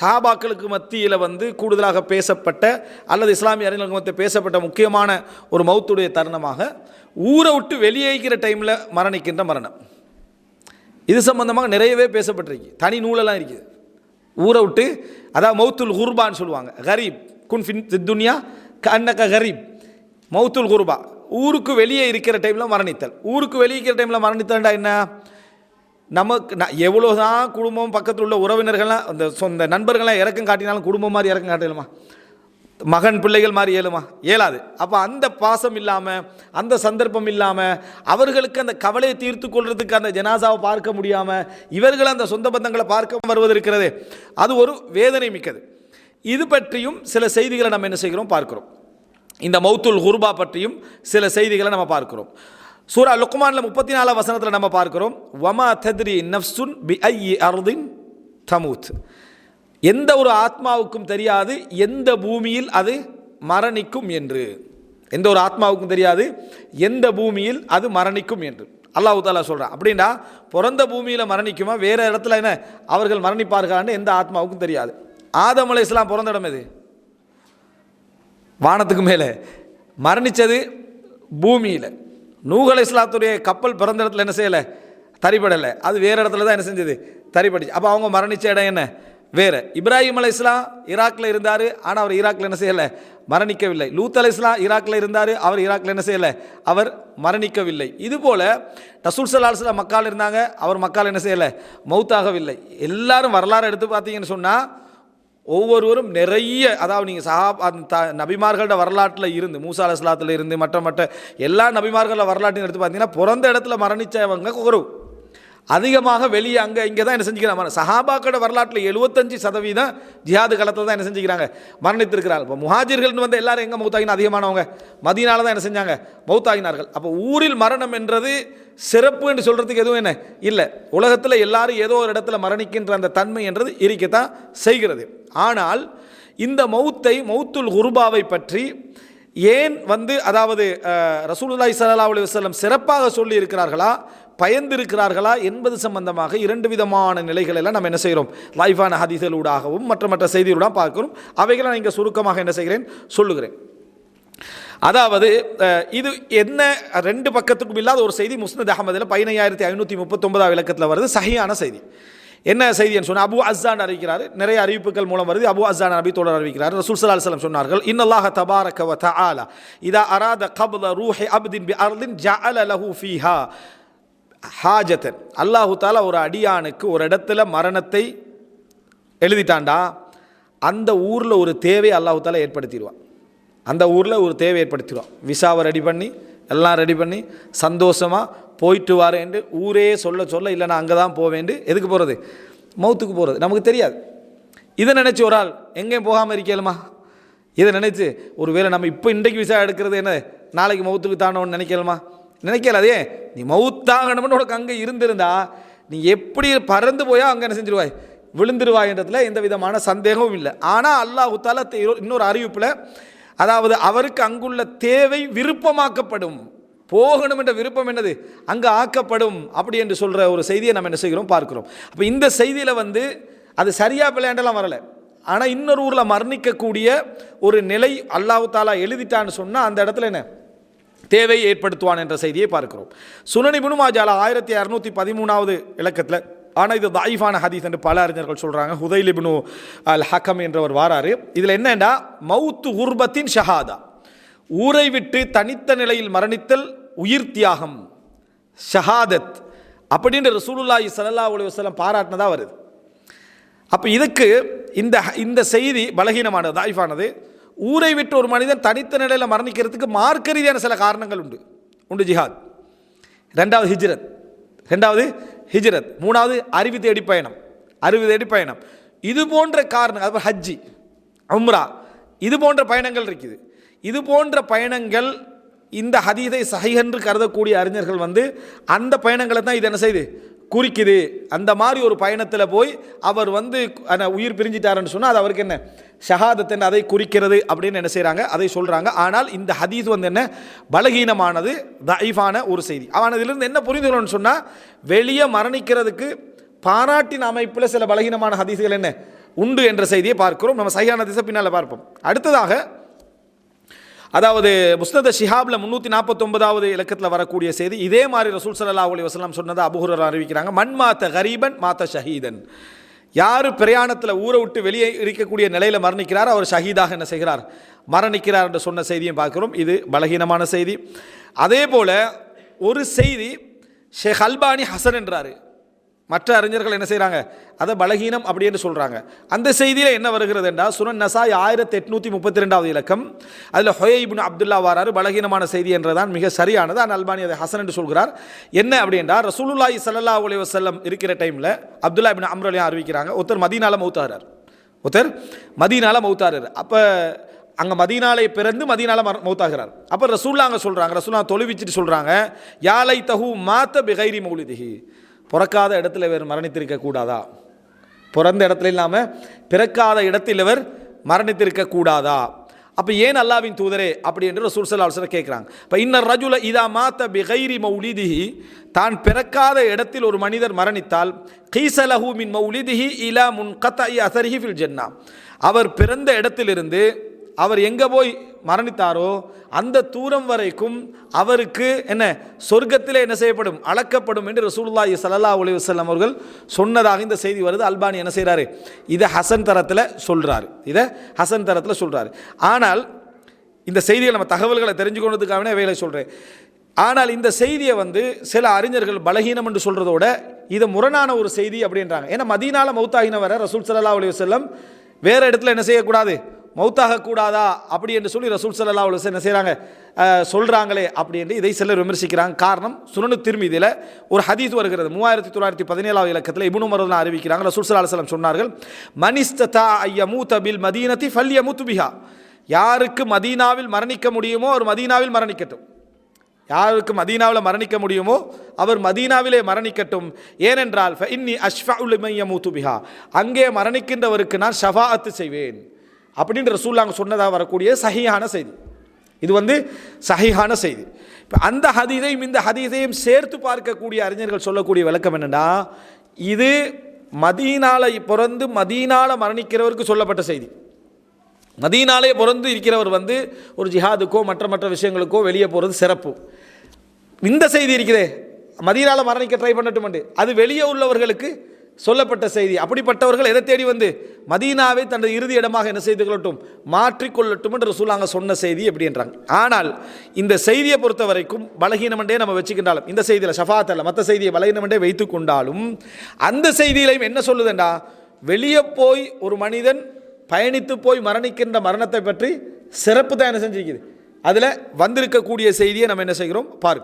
சஹாபாக்களுக்கு மத்தியில் வந்து கூடுதலாக பேசப்பட்ட அல்லது இஸ்லாமிய அறிஞர்களுக்கு மத்தியில் பேசப்பட்ட முக்கியமான ஒரு மௌத்துடைய தருணமாக ஊரை விட்டு வெளியேகிற டைமில் மரணிக்கின்ற மரணம். இது சம்பந்தமாக நிறையவே பேசப்பட்டிருக்கு. தனி நூலெல்லாம் இருக்குது. ஊரை விட்டு அதாவது மௌத்துல் குர்பான்னு சொல்லுவாங்க. கரீப். குன் ஃபின் துன்யா கண்ணக்க கரீப். மௌத்துல் குர்பா. ஊருக்கு வெளியே இருக்கிற டைமில் மரணித்தல். ஊருக்கு வெளியே இருக்கிற டைமில் மரணித்தல்டா என்ன? நமக்கு நான் எவ்வளோ தான் குடும்பம் பக்கத்தில் உள்ள உறவினர்கள்லாம் அந்த சொந்த நண்பர்கள்லாம் இறக்கம் காட்டினாலும் குடும்பம் மாதிரி இறக்கம் காட்டலுமா? மகன் பிள்ளைகள் மாதிரி ஏழுமா? ஏலாது அப்போ அந்த பாசம் இல்லாமல் அந்த சந்தர்ப்பம் இல்லாமல் அவர்களுக்கு அந்த கவலையை தீர்த்து கொள்றதுக்கு அந்த ஜனாசாவை பார்க்க முடியாமல் இவர்கள் அந்த சொந்த பந்தங்களை பார்க்க வருவதற்கிறது அது ஒரு வேதனை மிக்கது. இது பற்றியும் சில செய்திகளை நம்ம என்ன செய்கிறோம்? பார்க்கிறோம். இந்த மௌத்துல் குர்பா பற்றியும் சில செய்திகளை நம்ம பார்க்கிறோம். சூரா லுக்மானில் முப்பத்தி நாலாம் வசனத்தில் நம்ம பார்க்கிறோம். வமா தத்ரி நஃப்சுன் பி ஐ அர்தின் தமூத். எந்த ஒரு ஆத்மாவுக்கும் தெரியாது எந்த பூமியில் அது மரணிக்கும் என்று. எந்த ஒரு ஆத்மாவுக்கும் தெரியாது எந்த பூமியில் அது மரணிக்கும் என்று. அல்லாஹு தாலா சொல்கிறான் அப்படின்னா பிறந்த பூமியில் மரணிக்குமா? வேறு இடத்துல என்ன? அவர்கள் மரணிப்பார்களான்னு எந்த ஆத்மாவுக்கும் தெரியாது. ஆதம் அலை இஸ்லாம் பிறந்த இடம் எது? வானத்துக்கு மேலே. மரணித்தது பூமியில். நூகலை இஸ்லாத்துடைய கப்பல் பிறந்த இடத்துல என்ன செய்யலை? தரிப்படலை அது வேறு இடத்துல தான் என்ன செஞ்சது? தரிப்படிச்சு அப்போ அவங்க மரணித்த இடம் என்ன? வேறு. இப்ராஹிம் அலை இஸ்லாம் ஈராக்கில் இருந்தார் ஆனால் அவர் ஈராக்கில் என்ன செய்யலை? மரணிக்கவில்லை. லூத் அலை இஸ்லாம் ஈராக்கில் இருந்தார் அவர் ஈராக்கில் என்ன செய்யலை? அவர் மரணிக்கவில்லை. இதுபோல் ரசூல் சல்லாஹ் மக்கால் இருந்தாங்க அவர் மக்கால் என்ன செய்யலை? மௌத்தாகவில்லை. எல்லாரும் வரலாறு எடுத்து பார்த்தீங்கன்னு சொன்னால் ஒவ்வொருவரும் நிறைய அதாவது நீங்கள் சஹாப் அந்த நபிமார்களோட வரலாற்றில் இருந்து மூசா அலுவலாத்தில் இருந்து மற்ற மற்ற எல்லா நபிமார்களோட வரலாற்றையும் எடுத்து பார்த்தீங்கன்னா பிறந்த இடத்துல மரணித்தவங்க குறவு அதிகமாக வெளியே அங்கே இங்கே தான் என்ன செஞ்சுக்கிறாங்க? சஹாபாக்கோட வரலாற்றில் எழுபத்தஞ்சு சதவீதம் ஜிஹாது காலத்தில் தான் என்ன செஞ்சுக்கிறாங்க? மரணித்திருக்கிறார்கள். இப்போ முஹாஜிர்கள்னு வந்து எல்லாரும் எங்கே மௌத்தாகின? அதிகமானவங்க. மதியனால தான் என்ன செஞ்சாங்க? மௌத்தாகினார்கள். அப்போ ஊரில் மரணம் என்றது சிறப்பு என்று சொல்கிறதுக்கு எதுவும் என்ன? இல்லை. உலகத்தில் எல்லாரும் ஏதோ ஒரு இடத்துல மரணிக்கின்ற அந்த தன்மை என்றது இருக்கத்தான் செய்கிறது. ஆனால் இந்த மௌத்தை மௌத்துல் குருபாவை பற்றி ஏன் வந்து அதாவது ரசூலுல்லாய் சல்லா ஸல்லல்லாஹு வல்லம் சிறப்பாக சொல்லி இருக்கிறார்களா பயந்திருக்கிறார்களா என்பது சம்பந்தமாக இரண்டு விதமான நிலைகளெல்லாம் நம்ம என்ன செய்கிறோம்? லைஃபான ஹதீஸ்களூடாகவும் மற்ற மற்ற செய்திகளூடாக பார்க்கிறோம். அவைகளை நான் இங்கே சுருக்கமாக என்ன செய்கிறேன்? சொல்லுகிறேன். அதாவது இது என்ன ரெண்டு பக்கத்துக்கும் இல்லாத ஒரு செய்தி முஸ்னத் அகமதில் பதினையாயிரத்தி ஐநூற்றி முப்பத்தொன்பதாம் விளக்கத்தில் வருது. சகியான செய்தி. என்ன செய்தின்னு சொன்னால் அபு அஸ்ஸான் அறிவிக்கிறார். நிறைய அறிவிப்புகள் மூலம் வருது. அபு அஸ்ஸான் நபி தொடர் அறிவிக்கிறார். ரசூல் ஸல்லல்லாஹு அலைஹி சொன்னார்கள் இன்னல்லாஹ தபாரக வ தஆலா இதா அராத கபல ரூஹி அப்தின் பி அர்தின் ஜஅல லஹு ஃபீஹா. ஹாஜத்தன். அல்லாஹு தாலா ஒரு அடியானுக்கு ஒரு இடத்துல மரணத்தை எழுதிட்டாண்டா அந்த ஊரில் ஒரு தேவை அல்லாஹு தாலா ஏற்படுத்திடுவான். அந்த ஊரில் ஒரு தேவை ஏற்படுத்திடுவான். விசாவை ரெடி பண்ணி எல்லாம் ரெடி பண்ணி சந்தோஷமாக போயிட்டு வரேன்ட்டு ஊரே சொல்ல சொல்ல இல்லை நான் அங்கே தான் போவேன்ட்டு எதுக்கு போகிறது மௌத்துக்கு போகிறது நமக்கு தெரியாது. இதை நினச்சி ஒரு ஆள் எங்கேயும் போகாமல் இருக்கலுமா? இதை நினச்சி ஒரு வேளை நம்ம இப்போ இன்றைக்கு விசா எடுக்கிறது என்ன? நாளைக்கு மௌத்துக்கு தானோன்னு நினைக்கலுமா? நினைக்கல அதே நீ மவுத்தாகணும்னு உனக்கு அங்கே இருந்திருந்தா நீ எப்படி பறந்து போயா அங்கே என்ன செஞ்சிருவாய்? விழுந்துருவாய்ன்றதுல எந்த விதமான சந்தேகமும் இல்லை. ஆனால் அல்லாஹுத்தால தே- இன்னொரு அறிவிப்பில் அதாவது அவருக்கு அங்குள்ள தேவை விருப்பமாக்கப்படும். போகணும் என்ற விருப்பம் என்னது? அங்கே ஆக்கப்படும். அப்படி என்று சொல்கிற ஒரு செய்தியை நம்ம என்ன செய்கிறோம்? பார்க்கிறோம். அப்போ இந்த செய்தியில் வந்து அது சரியாக விளையாண்டெல்லாம் வரலை. ஆனால் இன்னொரு ஊரில் மரணிக்கக்கூடிய ஒரு நிலை அல்லாஹு தாலா எழுதிட்டான்னு சொன்னால் அந்த இடத்துல என்ன? தேவையை ஏற்படுத்துவான் என்ற செய்தியை பார்க்கிறோம். சுனனிபுனு மாஜாலா ஆயிரத்தி அறுநூற்றி பதிமூணாவது இலக்கத்தில் ஆனால் இது தாயிஃபான ஹதீஸ் என்று பல அறிஞர்கள் சொல்கிறாங்க ஹுதைலிபுனு அல் ஹக்கம் என்றவர் வாராரு. இதில் என்னென்னா மவுத்து உர்பத்தின் ஷஹாதா. ஊரை விட்டு தனித்த நிலையில் மரணித்தல் உயிர் தியாகம் ஷஹாதத் அப்படின்ற ரசூலுல்லாஹி ஸல்லல்லாஹு அலைஹி வசலம் பாராட்டினதா வருது. அப்போ இதுக்கு இந்த இந்த செய்தி பலகீனமானது தாய்ஃபானது. ஊரை விட்டு ஒரு மனிதன் தனித்த நிலையில் மரணிக்கிறதுக்கு மார்க்க ரீதியான சில காரணங்கள் உண்டு. உண்டு ஜிஹாத். ரெண்டாவது ஹிஜ்ரத். ரெண்டாவது ஹிஜ்ரத். மூணாவது அறிவு தேடி பயணம். அறிவு தேடி பயணம். இது போன்ற காரணம் அதாவது ஹஜ்ஜி அம்ரா இது போன்ற பயணங்கள் இருக்குது. இது போன்ற பயணங்கள் இந்த ஹதீதை சஹிஹென்று கருதக்கூடிய அறிஞர்கள் வந்து அந்த பயணங்களை தான் இது என்ன செய்யுது குறிக்குது. அந்த மாதிரி ஒரு பயணத்தில் போய் அவர் வந்து உயிர் பிரிஞ்சிட்டாருன்னு சொன்னால் அது அவருக்கு என்ன? ஷஹாதத்தன் அதை குறிக்கிறது அப்படின்னு என்ன செய்கிறாங்க அதை சொல்கிறாங்க ஆனால் இந்த ஹதீஸ் வந்து என்ன? பலகீனமானது தயஃபான ஒரு செய்தி. அவன் இதிலிருந்து என்ன புரிந்துக்கணும்னு சொன்னால் வெளியே மரணிக்கிறதுக்கு பாராட்டின் அமைப்பில் சில பலகீனமான ஹதீஸ்கள் என்ன? உண்டு என்ற செய்தியை பார்க்கிறோம். நம்ம சையான திசை பின்னால் பார்ப்போம். அடுத்ததாக அதாவது முஸ்னத ஷிஹாபில் முந்நூற்றி நாற்பத்தொன்பதாவது இலக்கத்தில் வரக்கூடிய செய்தி. இதே மாதிரி ரசூல் சல்லா அலி வஸல்லம் சொன்னதை அபுஹுரர் அறிவிக்கிறாங்க. மண் மாத்த கரீபன் மாத்த ஷஹீதன். யார் பிரயாணத்தில் ஊரை விட்டு வெளியே இருக்கக்கூடிய நிலையில் மரணிக்கிறார் அவர் ஷஹீதாக என்ன செய்கிறார்? மரணிக்கிறார் என்று சொன்ன செய்தியும் பார்க்குறோம். இது பலகீனமான செய்தி. அதே போல் ஒரு செய்தி ஷேக் அல்பானி ஹசன் என்றார். மற்ற அறிஞர்கள் என்ன செய்கிறாங்க அதை பலகீனம் அப்படின்னு சொல்கிறாங்க அந்த செய்தியில் என்ன வருகிறது என்றால் சுனன் நசாய் ஆயிரத்தி எட்நூற்றி முப்பத்தி ரெண்டாவது இலக்கம். அதில் ஹொயைபுன் அப்துல்லா வாராரு பலகீனமான செய்தி என்றதான் மிக சரியானது. ஆனால் அல்பானி அதை ஹசன் என்று சொல்கிறார். என்ன அப்படின்றா ரசூலுல்லாய் சல்லா அலைஹி செல்லம் இருக்கிற டைமில் அப்துல்லா இபின் அம்ரலியா அறிவிக்கிறாங்க. ஒருத்தர் மதீனால மௌத்தாகிறார் ஒருத்தர் மதீனால மௌத்தாகிறார் அப்போ அங்கே மதீனாலை பிறந்து மதீனால மர- மௌத்தாகிறார் அப்போ ரசூல்லா அங்கே சொல்கிறாங்க ரசூல்லா தொழுவிச்சிட்டு சொல்கிறாங்க யாலை தகு மாத்த பிகைரி மௌலிதிகி பிறக்காத இடத்துல இவர் மரணித்திருக்க கூடாதா பிறந்த இடத்துல இல்லாமல் பிறக்காத இடத்தில் இவர் மரணித்திருக்க கூடாதா அப்போ ஏன் அல்லாவின் தூதரே? அப்படி என்று ரசூல் சல்லா கேட்குறாங்க. இப்போ இன்னர் ரஜுல இதா மாத்த பிகைரி மௌலிதிஹி தான் பிறக்காத இடத்தில் ஒரு மனிதர் மரணித்தால் கீசலஹு மின் மௌலிதிஹி இலா முன் கத்த அசரிஹி ஃபில் ஜென்னா. அவர் பிறந்த இடத்திலிருந்து அவர் எங்கே போய் மரணித்தாரோ அந்த தூரம் வரைக்கும் அவருக்கு என்ன சொர்க்கத்தில் என்ன செய்யப்படும்? அளக்கப்படும் என்று ரசூல்லாஹி சல்லா அலைஹி வஸல்லம் அவர்கள் சொன்னதாக இந்த செய்தி வருது. அல்பானி என்ன செய்கிறாரு இதை ஹசன் தரத்தில் சொல்கிறாரு இதை ஹசன் தரத்தில் சொல்கிறாரு ஆனால் இந்த செய்தியை நம்ம தகவல்களை தெரிஞ்சுக்கொண்டதுக்காகவே வேலை சொல்கிறேன் ஆனால் இந்த செய்தியை வந்து சில அறிஞர்கள் பலகீனம் என்று சொல்கிறதோட இது முரணான ஒரு செய்தி அப்படின்றாங்க. ஏன்னா மதீனால மௌத்தாகினவரை ரசூல் சல்லா அலி வல்லம் வேறு இடத்துல என்ன செய்யக்கூடாது? மௌத்தாகக்கூடாதா? அப்படி என்று சொல்லி ரசூல் சல்லா அலைஹி என்ன செய்கிறாங்க சொல்கிறாங்களே அப்படி என்று இதை சிலர் விமர்சிக்கிறாங்க. காரணம் சுனனு திருமீதியில் ஒரு ஹதீஸ் வருகிறது. மூவாயிரத்தி தொள்ளாயிரத்தி பதினேழாவது இலக்கத்தில் இபுனு மருதான் அறிவிக்கிறாங்க. ரசூல் சல்லா அலுவலம் சொன்னார்கள் மனிஸ்ததா ஐயமூத பில் மதீனத்தி ஃபல்ய மூத்துபிகா யாருக்கு மதீனாவில் மரணிக்க முடியுமோ அவர் மதீனாவில் மரணிக்கட்டும். யாருக்கு மதீனாவில் மரணிக்க முடியுமோ அவர் மதீனாவிலே மரணிக்கட்டும். ஏனென்றால் இன்னி அஷ்ஃபா உலிமைய மூத்துபிஹா அங்கே மரணிக்கின்றவருக்கு நான் ஷஃபாஅத்து செய்வேன். அப்படின்னு ரசூல்லாங்க சொன்னதாக வரக்கூடிய சஹியான செய்தி. இது வந்து சஹிஹான செய்தி. இப்போ அந்த ஹதீதையும் இந்த ஹதீதையும் சேர்த்து பார்க்கக்கூடிய அறிஞர்கள் சொல்லக்கூடிய விளக்கம் என்னென்னா இது மதீனால பிறந்து மதீனால மரணிக்கிறவருக்கு சொல்லப்பட்ட செய்தி. மதீனாலே பிறந்து இருக்கிறவர் வந்து ஒரு ஜிஹாதுக்கோ மற்ற மற்ற விஷயங்களுக்கோ வெளியே போகிறது சிறப்பு. இந்த செய்தி இருக்குதே. மதீனால மரணிக்க ட்ரை பண்ணட்டும் அது வெளியே உள்ளவர்களுக்கு சொல்லப்பட்ட செய்தி. அப்படிப்பட்டவர்கள் எதை தேடி வந்து? மதீனாவை தனது இறுதி இடமாக என்ன செய்து கொள்ளட்டும்? மாற்றிக்கொள்ளட்டும் என்று ரசூலாங்க சொன்ன செய்தி எப்படின்றாங்க ஆனால் இந்த செய்தியை பொறுத்த வரைக்கும் பலகீனமண்டே நம்ம வச்சுக்கின்றாலும் இந்த செய்தியில் ஷஃபாத்தில் மற்ற செய்தியை பலகீனமண்டே வைத்து கொண்டாலும் அந்த செய்தியிலையும் என்ன சொல்லுதுண்டா? வெளியே போய் ஒரு மனிதன் பயணித்து போய் மரணிக்கின்ற மரணத்தை பற்றி சிறப்பு தான் என்ன செஞ்சிருக்குது. அதில் வந்திருக்கக்கூடிய செய்தியை நம்ம என்ன செய்கிறோம்? பார்க்கும்